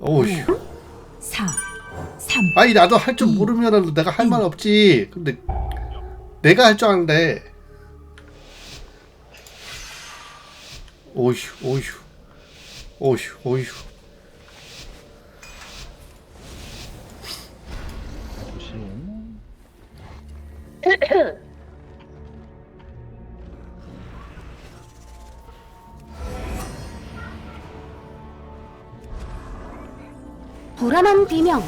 오휴. 4, 3, 아니 나도 할 줄 모르면은 내가 할 말 없지. 근데 내가 할 줄 아는데. 오휴, 오휴, 오휴, 오휴. 조심. 불안한 비명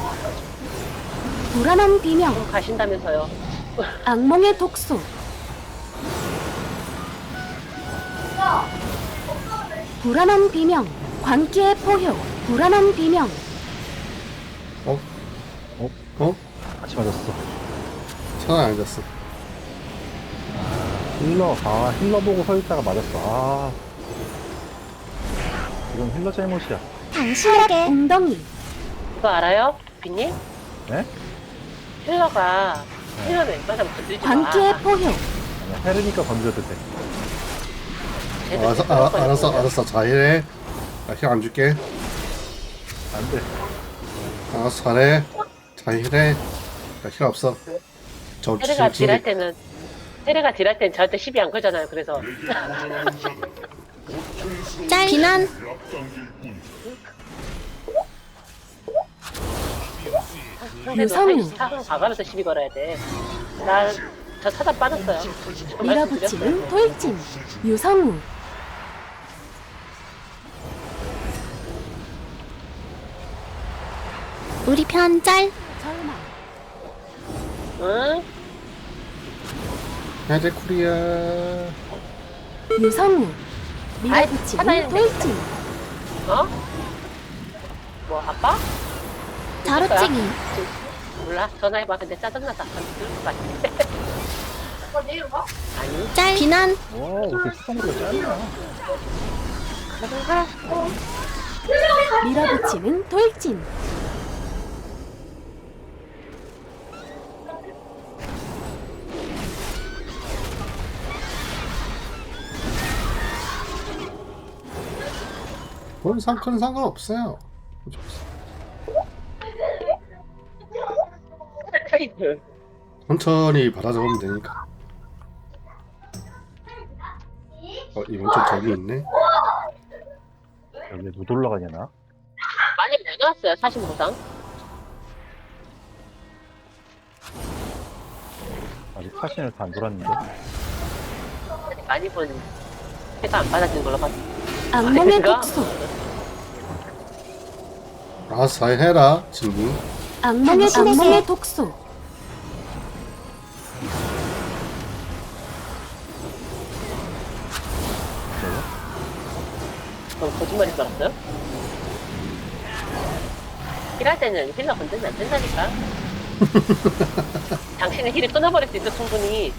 불안한 비명 가신다면서요. 악몽의 독소 불안한 비명 광기의 포효 불안한 비명 어? 어? 어? 같이 맞았어. 천안 앉았어. 힐러, 아, 힐러 보고 서 있다가 맞았어. 아. 이건 힐러 잘못이야. 당신에게 웅덩이 이거 알아요? 비님? 네? 힐러가 힐러는 웬만하면 건들지 마. 광기의 포효 아니야, 헤르니까 건져도 돼. 쟤도 알았어, 힐러 아, 거니까. 알았어, 알았어. 잘해. 나힐안 줄게. 안 돼. 알았어, 잘해. 잘해. 나힐 없어. 저 테레가 딜할 때는 테레가 딜할 때는 저한테 시비 안 걸잖아요. 그래서 짤 비난 유성우. 사상 봐가면서 시비 걸어야 돼. 나저 차단 빠졌어요. 저 말씀드렸어요. 밀어붙이는 돌진 유성우 우리 편짤 절망 응? 해제 코리아. 유성우 아이, 밀어붙이는. 돌진 어? 뭐 아빠? 자루찌기 몰라. 전화해봐. 근데 짜증나서 안 들을 것 같아. 아니. 짤 비난 와, 짧냐. 밀어붙이는 돌진 그건 상, 큰 상관없어요. 트 레이드. 천천히 받아 적으면 되니까. 어, 이번 주 저기 있네. 여기 못 올라가냐, 나? 많이 내놨어요. 45상. 아직 사신을 다 안 돌았는데. 많이 본 해가 안 받아진 걸로 봤어. 악몽의? 독소 알았어, 잘 해라, 친구. 악몽의 악몽의 독소 힐할 때는 힐러 건들면 안 된다니까. 당신은 힐을 끊어버릴 수 있어, 충분히.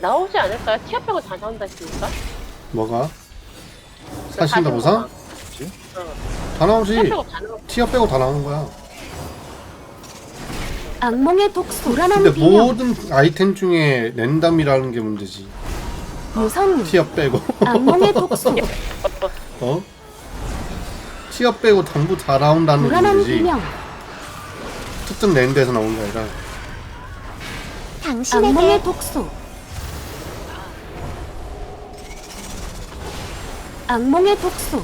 나오지 않을까요? 티어 빼고 다 나온다 했으니까? 뭐가? 사신다 보상? 어, 다 나오지. 티어 빼고 다 나오 티어 빼고 다 나오는 거야. 악몽의 독소 불안한 근데 비명 모든 아이템 중에 랜덤이라는 게 문제지. 유성우 티어 빼고. 악몽의 독소 어? 티어 빼고 전부 다 나온다는 불안한. 비명 특정 랜드에서 나오는 게 아니라. 악몽의 독소 악몽의 독소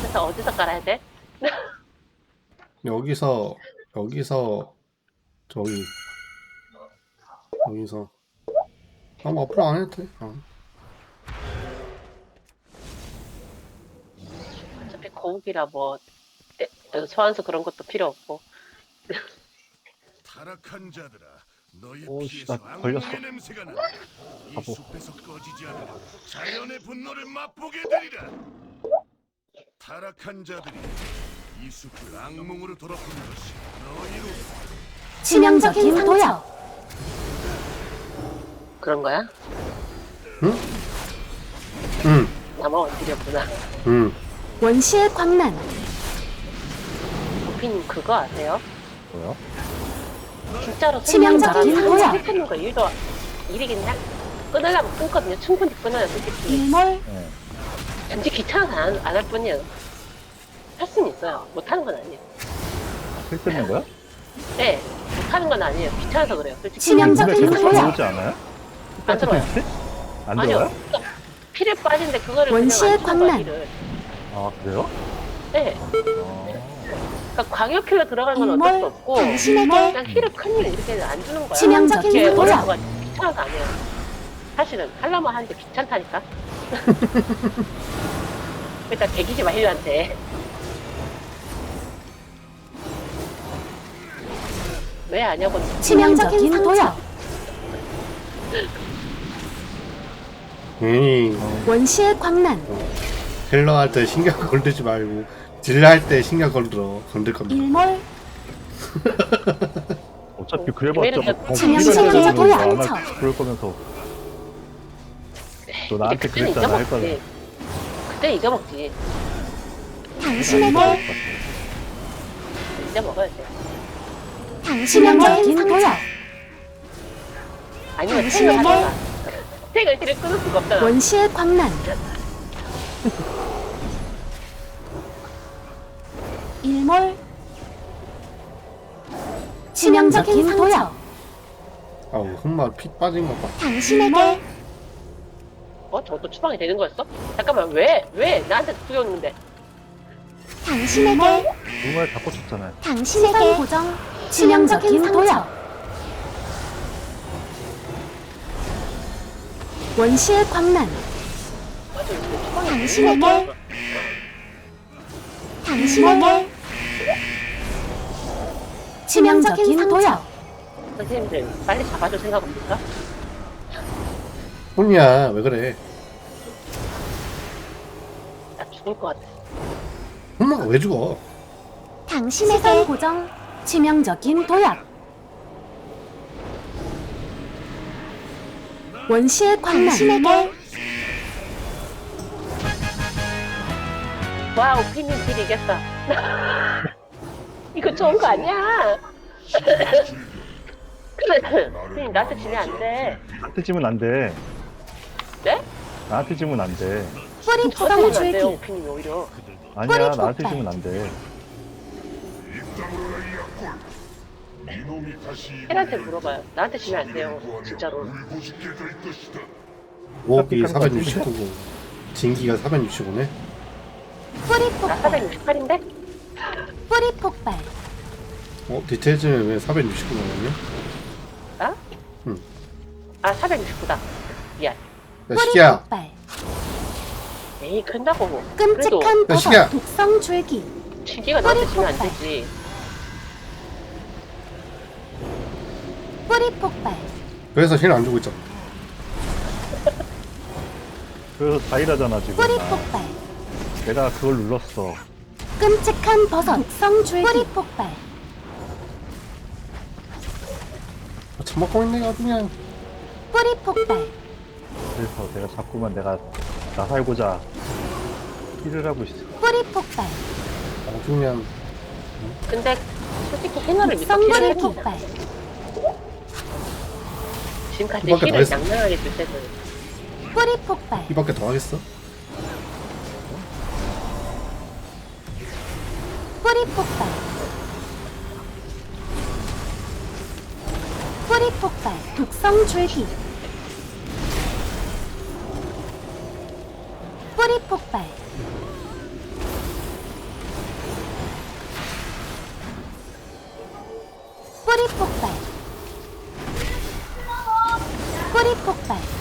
그래서 어디서 깔아야 돼? 여기서, 여기서, 저기. 여기서. 아, 뭐 앞으로 안 해도 돼. 어. 어차피 거북이라 뭐 에, 에, 소환수 그런 것도 필요 없고 타락한 자들아, 너희 오, 씨, 피에서 나 걸렸어. 악몽의 냄새가 나. 이 바보. 숲에서 꺼지지 않는 자연의 분노를 맛보게 되리라. 타락한 자들이 이 숲을 악몽으로 더럽힌 것이 너희로 치명적인 도약 그런 거야? 응, 나만 원딜이었구나 응. 원시의 광란 도피님 그거 아세요? 뭐야? 진짜로 치명적인 도약. 끊는 거 일도 일이겠냐? 끊으려면 끊거든요. 충분히 끊어요, 솔직히. 일몰 네. 단지 귀찮아서 안할 뿐이에요. 할 수는 있어요. 못하는 건 아니에요. 필 뜯는 거야? 네, 못하는 건 아니에요. 귀찮아서 그래요, 솔직히. 치명적인 근데 계속 도약. 들어오지 않아요? 안 들어요. 안 아니요. 들어요? 그러니까 피를 빠진데 그거를 원시의 그냥 안 주는 거야, 광란. 피를. 아 그래요? 네, 어. 그러니까 광역힐로 들어가는 건 어쩔 수 없고 당신에게 그냥 힐을 큰일 이렇게 안 주는 거야. 치명적인 이게 도약. 어려워가 귀찮아서 안 해요. 사실은 하려면 하는데 귀찮다니까. 그러니까 개기지 마 힐한테. 왜 아냐고. 치명적인 도약 괜히 원시의 광란 힐러 할 때 신경 건들지 말고 딜러 할때 신경 건들어 건들 겁니다. 일몰 어차피 어, 그래봤자 기회를 뭐 필요한 도약. 사람은 안 할- 그럴 거면서 너 나한테 그때는 그랬잖아 할 잊어먹지. 그때 잊어먹지. 당신에게 잊어먹어야 돼. 치명적인 도약 아니면 당신에게 택을 하든가. 택을 힐을 끊을 수가 없잖아. 원시의 광란 일몰 치명적인 도약 아우 흑마 피 빠진 거 봐. 당신에게 어? 저것도 추방이 되는 거였어? 잠깐만 왜? 왜? 나한테 두였는데 당신에게 정말 다 꽂혔잖아요 당신에게 고정 치명적인 도약. 원시의 광란. 당신에게. 당신에게. 치명적인 도약. 선생님들 빨리 잡아줄 생각 없을까? 혼이야 왜 그래? 나 죽을 것 같아. 흑마가 왜 죽어? 당신에게. 고정 치명적인 도약. 원시의 광란 당신에게 와우 피님 딜 이겼어 이거 좋은 거 아니야? 피님 나한테 지면 안 돼. 나한테 지면 안 돼. 네? 나한테 지면 안 돼. 뿌리 저한테 지면 포성 안 돼요 줄기. 피님 오히려. 아니야 뿌리 나한테 폭발. 지면 안 돼 힐한테 물어봐요 나한테 지면 안 돼요 진짜로 거 469고 진기가 465네. 뿌리 나 폭발 468인데? 뿌리 폭발 어 디테일즈는 왜 469나왔냐? 나? 응. 아 469다 미안 야 뿌리 시기야 폭발 에이 큰다고 뭐 끔찍한 야, 시기야. 버섯 독성 줄기 지기가 나한테 뿌리 지면 안. 되지 뿌리 폭발. 그래서 힐 안 주고 있잖아. 그래서 다이라잖아 지금. 뿌리 나. 폭발. 내가 그걸 눌렀어. 끔찍한 버섯. 독성 줄기 뿌리 폭발. 아, 처먹고 있네 가 그냥. 뿌리 폭발. 그래서 내가 자꾸만 내가 나 살고자 일을 하고 있어. 뿌리 폭발. 아 그냥. 근데 솔직히 독성 힐을 뿌리 했잖아 폭발 지금까지 이밖에 더 힐을 했어. 낭낭하게 줄 때는. 뿌리 폭발. 이 밖에 더 하겠어? 뿌리 폭발. 뿌리 폭발. 독성 줄기. 뿌리 폭발. 뿌리 폭발 뿌리 폭발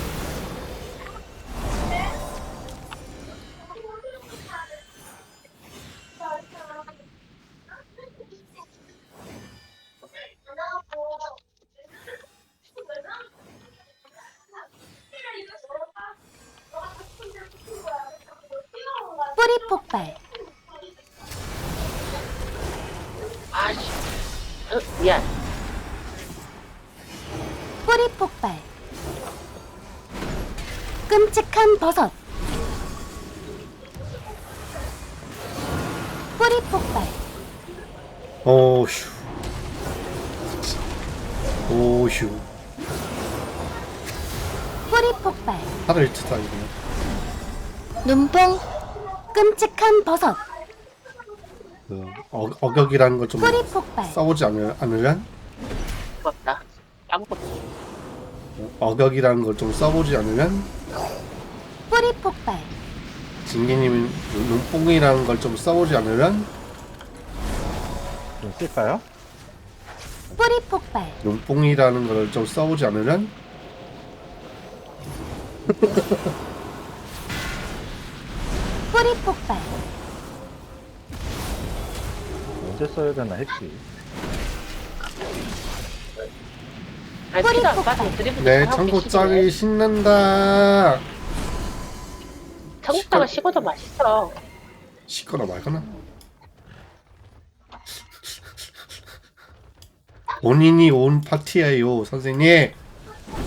버섯 뿌리 폭발. 어휴. 오휴. 뿌리 폭발. 하늘 치다 이거 눈뽕. 끔찍한 버섯. 그 어, 어격이라는 걸좀 뿌리 폭발. 써보지 않으, 않으면 없다. 아무것도. 어격이라는 걸 좀 써보지 않으면 뿌리 폭발 진기님은 눈뽕이라는 걸 좀 써보지 않으면 좀 쓸까요? 뿌리 폭발 눈뽕이라는 걸 좀 써보지 않으면 뿌리 폭발 언제 써야 되나 했지. 아니, 뿌리 피도 안 폭발. 드리블 내 청구 계시네. 짜기 신난다 청국장은 식어도 맛있어. 시거나 말거나? 본인이 온 파티예요 선생님.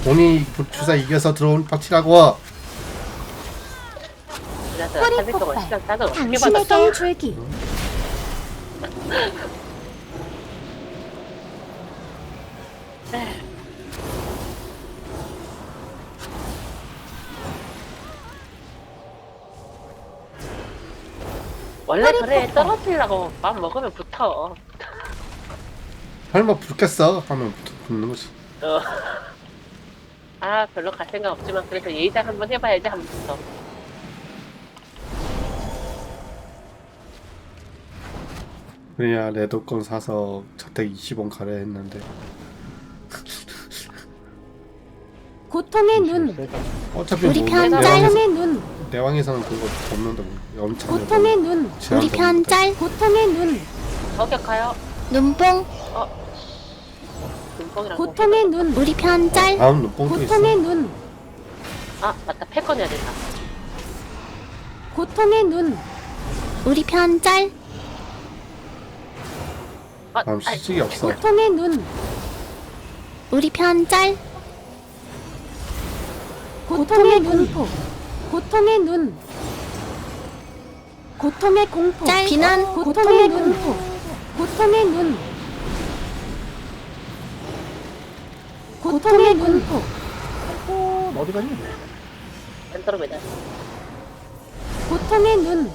본인이 주사 이겨서 들어온 파티라고. 그래서 뿌리 3일 동안 폭발. 시간 따서 어떻게 당신에게 받았어? 줄기 원래 그래. 떨어뜨리려고 맘 먹으면 붙어. 설마 붙겠어 하면 붙- 붙는 거지 어. 아 별로 갈 생각 없지만 그래도 예의장 한번 해봐야지 하면 붙어. 그래야 레드건 사서 저택 20원 가려 했는데 고통의 눈. 세다. 어차피 우리 뭐 편 내왕에서, 짤의 눈. 내왕에서는 그거 없는데 뭐 엄청 고통의 눈. 우리 편 짤 고통의 눈. 저격하여. 눈뽕. 어. 눈뽕이랑 고통의 눈. 우리 편 짤 다음 눈뽕도 있어. 고통의 눈. 아 맞다. 패권 해야 된다. 고통의 눈. 우리 편 짤 아, 다음 아이, 시식이 없어. 고통의 눈. 우리 편 짤 고통의 공포. 고통의 눈. 고통의 공포. 짤 비난. 고통의 공포 고통의 눈. 고통의 공포. 어, 어디 가니? 안드로메다. 고통의 눈.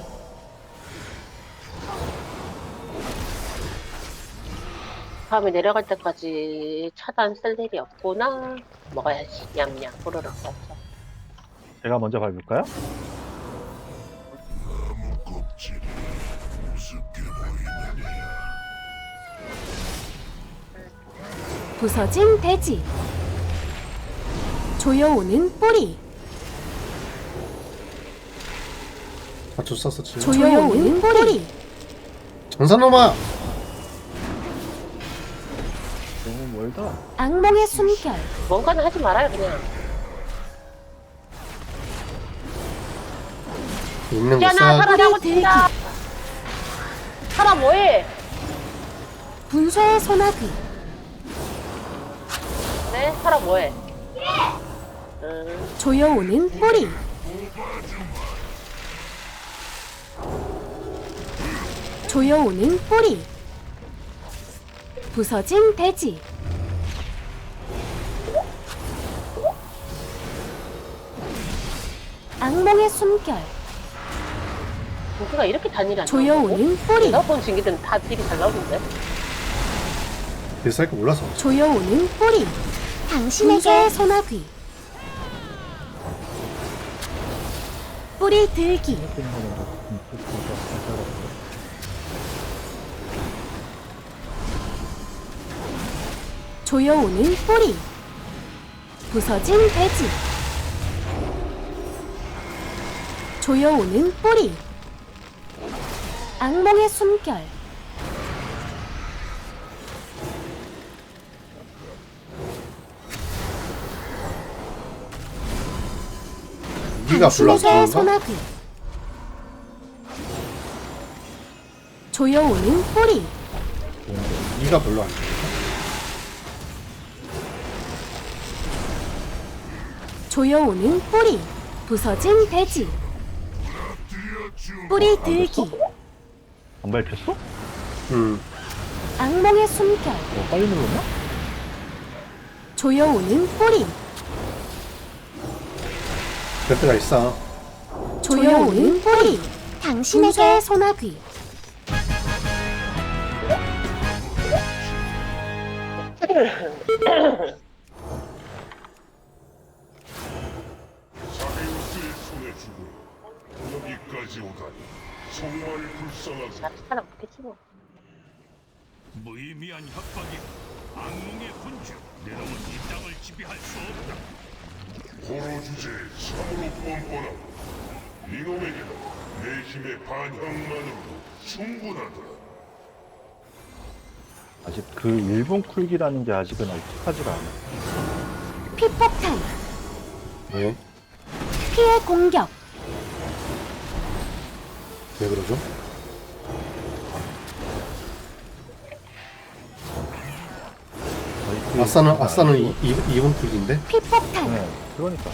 다음에 내려갈 때까지 차단 쓸 일이 없구나. 먹어야지. 냠냠. 호로록. 먹자. 제가 먼저 밟을까요? 껍질이 우습게 보이느냐 부서진 돼지. 조여오는 뿌리. 썼어 지금. 조여오는 뿌리. 전산놈아! 너무 멀다. 악몽의 숨결. 뭔가는 하지 말아요 그냥. 있는 거 야, 나 써. 살아나고 들기 있다. 살아 뭐해? 분쇄의 소나기 네, 살아 뭐해? 음, 조여오는 뿌리 조여오는 뿌리 부서진 돼지 악몽의 숨결 고기가 이렇게 단일이 안 조여오는 뿌리 내가 본 진기들은 다 딜이 잘 나오는데. 거 몰라서. 조여오는 뿌리. 당신에게 소나귀. 뿌리 들기. 조여오는 뿌리. 부서진 돼지. 조여오는 뿌리 악몽의 숨결. 네가 좋은가? 소나귀 조여오는 뿌리. 네가 좋은가? 조여오는 뿌리. 부서진 돼지. 뿌리 들기 안 밟혔어? 응 악몽의 숨결. 어, 빨리 눌렀나? 조여오는 뿌리. 그럴 때가 있어. 조여오는 뿌리. 당신에게 소나귀 나 살아 못했지 뭐. 무의미한 협박이 악몽의 군주 내놈은 이 땅을 지배할 수 없다. 호로 주제 참으로 뻔뻔하고 이놈에게는 내 힘의 반향만으로도 충분하다. 아직 그 일본 쿨기라는 게 아직은 익숙하지가 않아. 피폭탄 왜? 피해 공격 왜 그러죠? 아싸는 일본은 아싸는. 이, 이, 이번 쿨인데 피폭탄 네, 그러니까.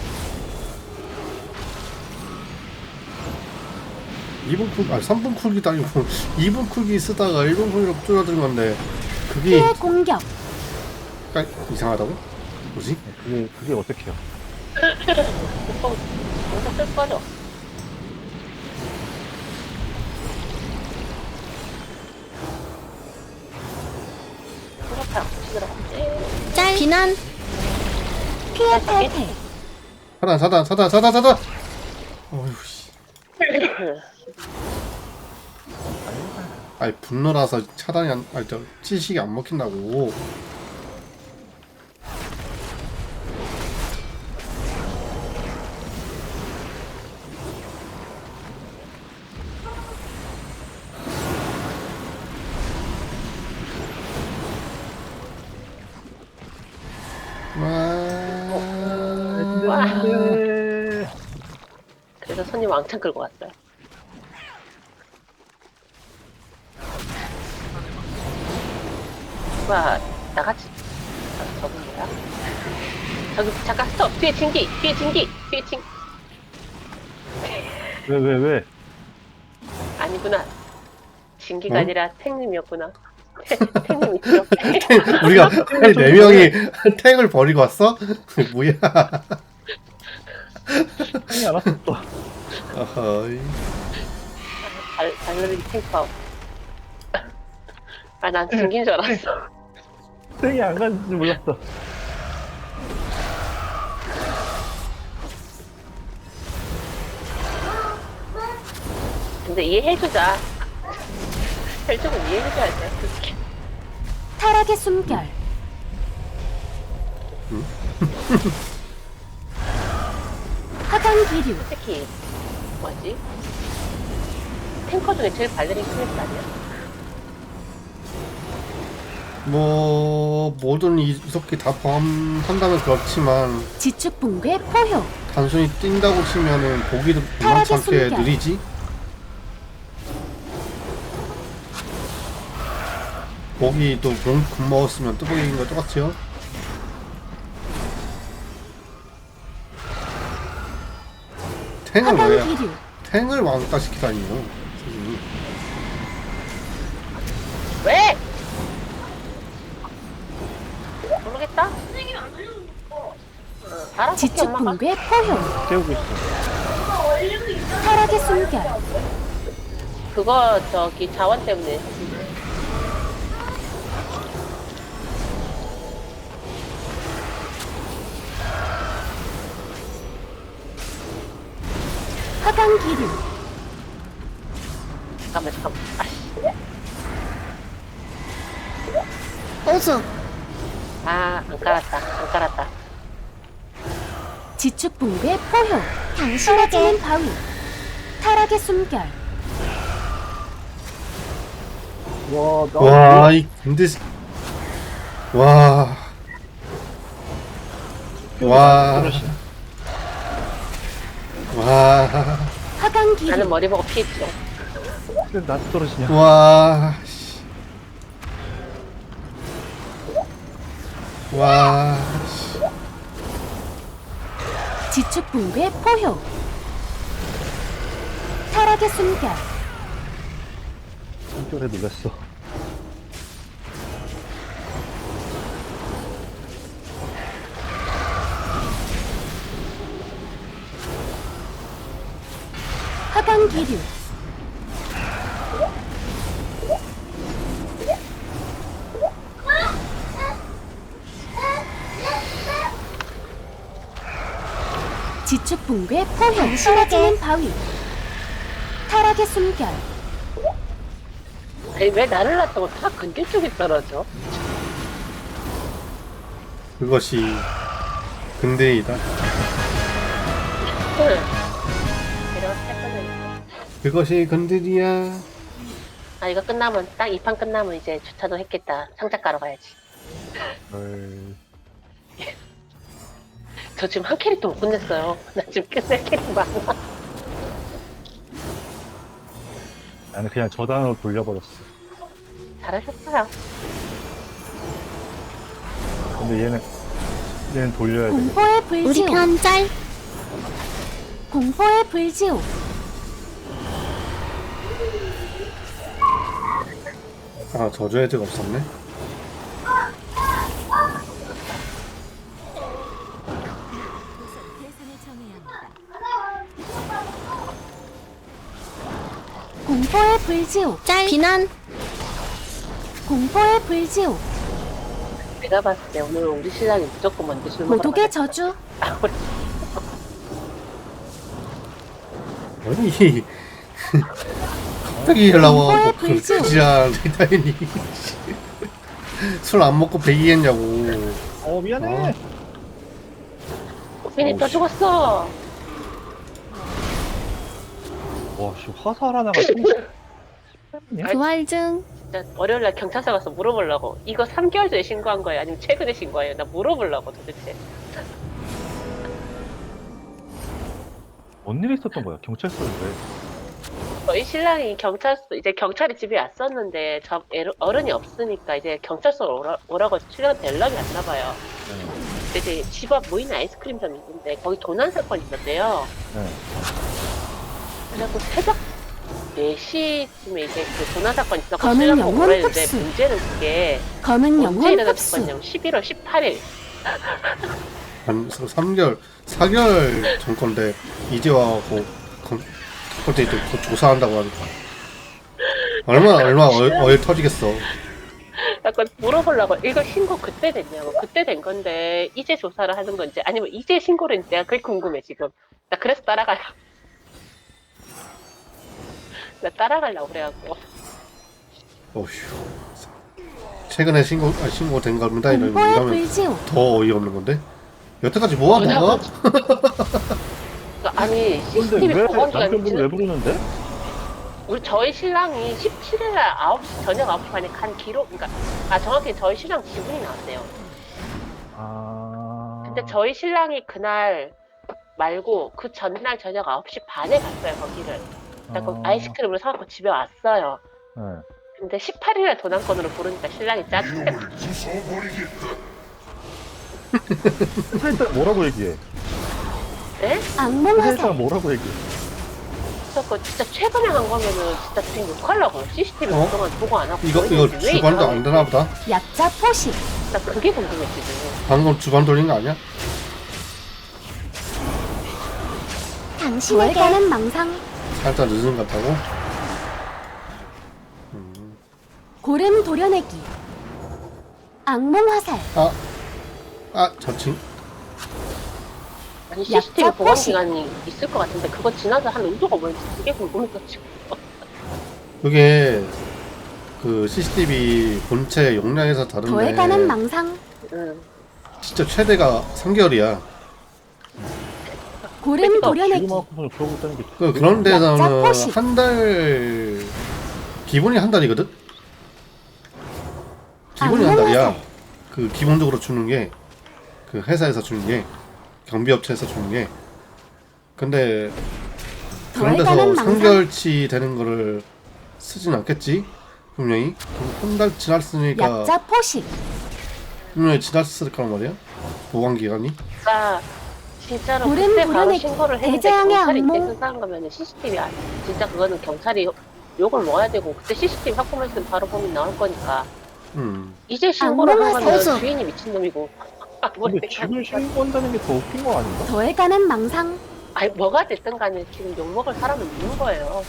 이번 쿨 아니 3분 쿨기도 아니고 2분 쿨기 쓰다가 1분 쿨기로 줄어든 건데 그게 피해 공격 깔- 이상하다고? 뭐지? 그게 그게 어떻게 해요? 보통 공격 쓸 거죠. 비난 피해 탈퇴. 사단 사단 사단 사단 사단! 어휴 씨. 아니 분노라서 차단이 안 아니 저 찌식이 안 먹힌다고 왕창 끌고 왔어요. 누가 나같이 아, 저기 뭐야? 저기 잠깐 스톱 뒤에 진기 뒤에 진기 뒤에 진 왜, 왜, 왜? 아니구나 진기가 어? 아니라 탱님이었구나 탱님 있죠 우리가 아니, 네 명이 탱을 버리고 왔어? 뭐야 형이 안 왔어. 어허이. 발, 발놀이 탱파워 아난 진기인 줄 알았어. 땡이 안 갔는지 몰랐어. 근데 이해해주자. 혈족은 이해해줘야 돼. 그렇게. 타락의 숨결. 하강 기류. 특히 뭐지? 탱커 중에 제일 발레린 클래스 아니야? 뭐 모든 이석기 다 포함한다면 그렇지만 지축 붕괴 포효 단순히 뛴다고 치면은 보기도 숨결. 느리지? 보기도 공 먹었으면 뚜벅이인 거 똑같지요? 탱을 하강 왜 기류 탱을 왕따 시키다니요 선생님. 왜? 모르겠다. 어, 알아서 지축 엄마가 붕괴 포효 깨우고 있어. 타락의 숨결 그거 저기 자원 때문에 하강 기류. 잠깐만 잠깐만. 아씨. 오수 아안 깔았다 안 깔았다. 지축 붕괴 포효. 당신에게. 바위. 타락의 숨결. 와, 나. 와, 이 근데 와, 와, 그 와, 하강 나는 머리 보고 피했죠 왜 나한테 떨어지냐? 와, 씨. 와, 씨. 지축 붕괴 포효 타락의 숨결 한결에 놀랐어. 기류 지축 붕괴 포효 쏟아지는 바위 타락의 숨결 아니 왜 나를 놨다고 다 근딜 쪽에 떨어져? 그것이 근대이다. 응. 그것이 근들이야. 아 이거 끝나면 딱 이 판 끝나면 이제 주차도 했겠다. 상자 가러 가야지. 헐. 저 지금 한 캐릭도 못 끝냈어요. 나 지금 끝낼 캐릭 많아. 나는 그냥 저단으로 돌려버렸어. 잘하셨어요. 근데 얘는 얘는 돌려야 돼. 공포의 불지옥 우리 편짤 공포의 불지옥 아 저주 헤드가 없었네. 공포의 불지옥. 짤. 비난. 공포의 불지옥. 내가 봤을 때 오늘 우리 신랑이 무조건 먼저 술 먹으러 고독의. 저주 아, 우리 아니 갑자기 뭐불 그지야 리타인이 술 안 먹고 배기겠냐고. 어 미안해. 어. 코피님 또 죽었어. 와씨 화살 하나가 30냐? 부활 중 진짜 월요일 날 경찰서 가서 물어보려고. 이거 3개월 전에 신고한 거예요? 아니면 최근에 신고해요? 나 물어보려고 도대체. 뭔 일 이 있었던 거야? 경찰서인데. 저희 신랑이 경찰서 이제 경찰이 집에 왔었는데 저 애로- 어른이 없으니까 이제 경찰서 오라, 오라고 신랑한테 연락이 왔나 봐요. 근데 이제 집앞 무인 아이스크림점이 있는데 거기 도난 사건이 있었대요. 네. 그래갖고 새벽 4시쯤에 이제 그 도난 사건이 있었고 신랑 보고 영혼 그랬는데 흡수. 문제는 그게 검은 언제 영혼 일어난 사건이냐면 11월 18일 한 3개월, 4개월 전 건데 이제 와고 갑자기 또 그거 조사한다고 하니까. 얼마나 얼마나 얼, 얼 터지겠어. 약간 물어보려고 이거 신고 그때 됐냐고. 그때 된 건데 이제 조사를 하는 건지 아니면 이제 신고를 내가 그게 궁금해 지금. 나 그래서 따라가려 나 따라가려고 그래갖고. 어휴. 최근에 신고 아, 신고된 겁니다. 이러면 공포의 이러면 불지옥 더 어이없는 건데? 여태까지 뭐 하 는 거야? 그 아니 근데 CCTV 왜 기간이 남편분을 왜 부르는데? 우리 저희 신랑이 17일 날 9시 저녁 9시 반에 간 기록 그러니까 아 정확히 저희 신랑 지분이 나왔대요 아. 근데 저희 신랑이 그날 말고 그 전날 저녁 9시 반에 갔어요 거기를 그래서 아. 아이스크림을 사갖고 집에 왔어요 네. 근데 18일에 도난건으로 부르니까 신랑이 짜증나. 부숴버리겠다. 회사에서 뭐라고 얘기해? 네? 악몽 회사에서 화살 뭐라고 얘기해? 그래서 그 진짜 최근에 한 거면은 진짜 지금 욕하려고요. CCTV 어? 그동안 보고 안 하고. 이거 왜 이거? 왜 이상하지? 안 되나 보다. 약자 포식 나 그게 궁금해 지금. 방금 주관 돌린 거 아니야? 당신에게 가는 망상 살짝 늦은 것 같다고? 고름 도려내기 악몽 화살 아, 아 저칭 아니 약자 CCTV 보관 포식. 기간이 있을 것 같은데 그거 지나서 한 의도가 뭔지 그게 궁금해가지고. 그게 그 CCTV 본체 용량에서 더해가는 다른데 망상 응. 진짜 최대가 3개월이야. 고름 도려내기 하고서는 그러고 있다는 게. 그 그런 약자 데서는 포식. 한 달 기본이 한 달이거든. 기본이 한 악몽 달이야. 그 기본적으로 주는 게 그 회사에서 주는 게 경비업체에서 주는 게 근데 그런 데서 3개월치 되는 거를 쓰진 않겠지 분명히 한 달 지났으니까 약자 포식 분명히 지났을 거란 말이야 보관 기간이 그러니까 진짜로 그때 바로. 신고를 했는데 대재앙의 경찰이 악몽. 이때 수사한 거면은 CCTV 아니 진짜 그거는 경찰이 욕을 먹어야 되고 그때 CCTV 확보했으면 바로 범인 나올 거니까 음 이제 신고를 악몽 한. 거면 주인이 미친놈이고. 근데 지금 신고 한다는 게 더 웃긴 거 아닌가? 더해가는 망상 아니 뭐가 됐든 간에 지금 욕먹을 사람은 있는 거예요.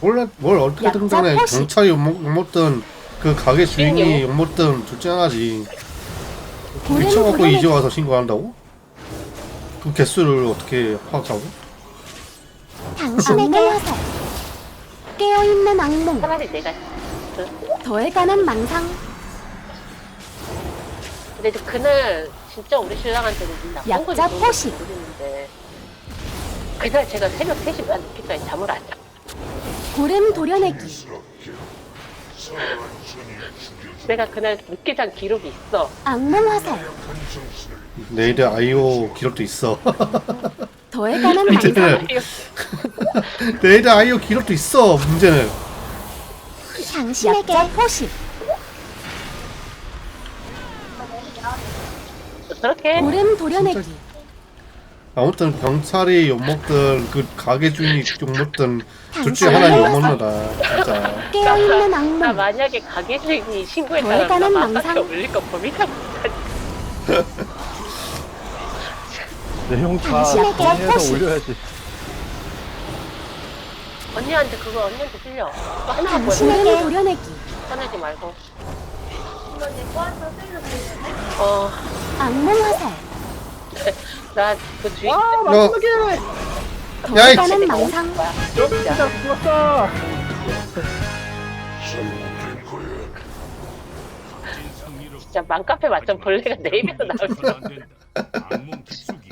원래 뭘 어떻게든 간에. 경찰이 욕먹, 욕먹든 그 가게 주인이 욕- 욕먹든 둘째 하나지 고래는 미쳐갖고. 이제 와서 신고한다고? 그 개수를 어떻게 파악하고? 당신에게 화살 깨어있는 악몽 차라리 내가 더에 관한 망상 근데 이제 그날 진짜 우리 신랑한테 는 나쁜 약자 건지 포시. 모르겠는데 그날 제가 새벽 3시 반 늦게까지 잠을 안 자. 고름 도려내기 내가 그날 늦게 잔 기록이 있어. 악몽 화살 내일의 아이오 기록도 있어. 관한 문제는 망상 내일의 아이오 기록도 있어. 문제는 당신에게 약자 포시 그렇게 고름 도려내기 아무튼 경찰이 욕먹든 그 가게 주인이 욕먹든 둘째 당신의 하나는 화살. 욕먹는다. 진짜. 깨어있는 나 악몽 만약에 가게 주인이 신고했다면 나 망상. 마사에 올릴 거 범위가 못하지. 내용 다 당신에게 정리해서 포시. 올려야지. 언니한테 그거 언니한테 들려. 당신에게 도려내기 꺼내지 말고. 어, 악몽 화살 나 그 주인 야, 더에. 이 관한 망상 진짜 죽었다! 진짜 맘카페 맞점 벌레가 네 입에서 나올 된다. 악몽 깊숙이